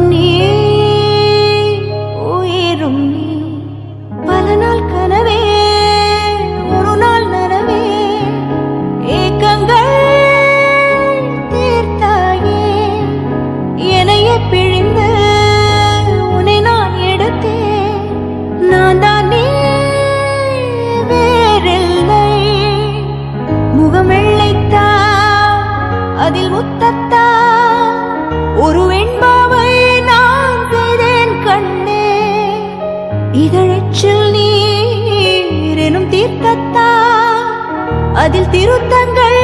ஊரும் நீ உயிரும் நீ. பல நாள் கனவே ஒரு நாள் நனவே. ஏக்கங்கள் தீர்த்தாயே என்னையே பிழிந்து உன்னை நான் எடுத்தேன். நான் தான் நீ வேறில்லை. முகம் அதில் முத்தத்தா ஒரு வெண்பாவை இதழச்சில் நீர் எனும் தீர்த்தத்தா அதில் திருத்தங்கள்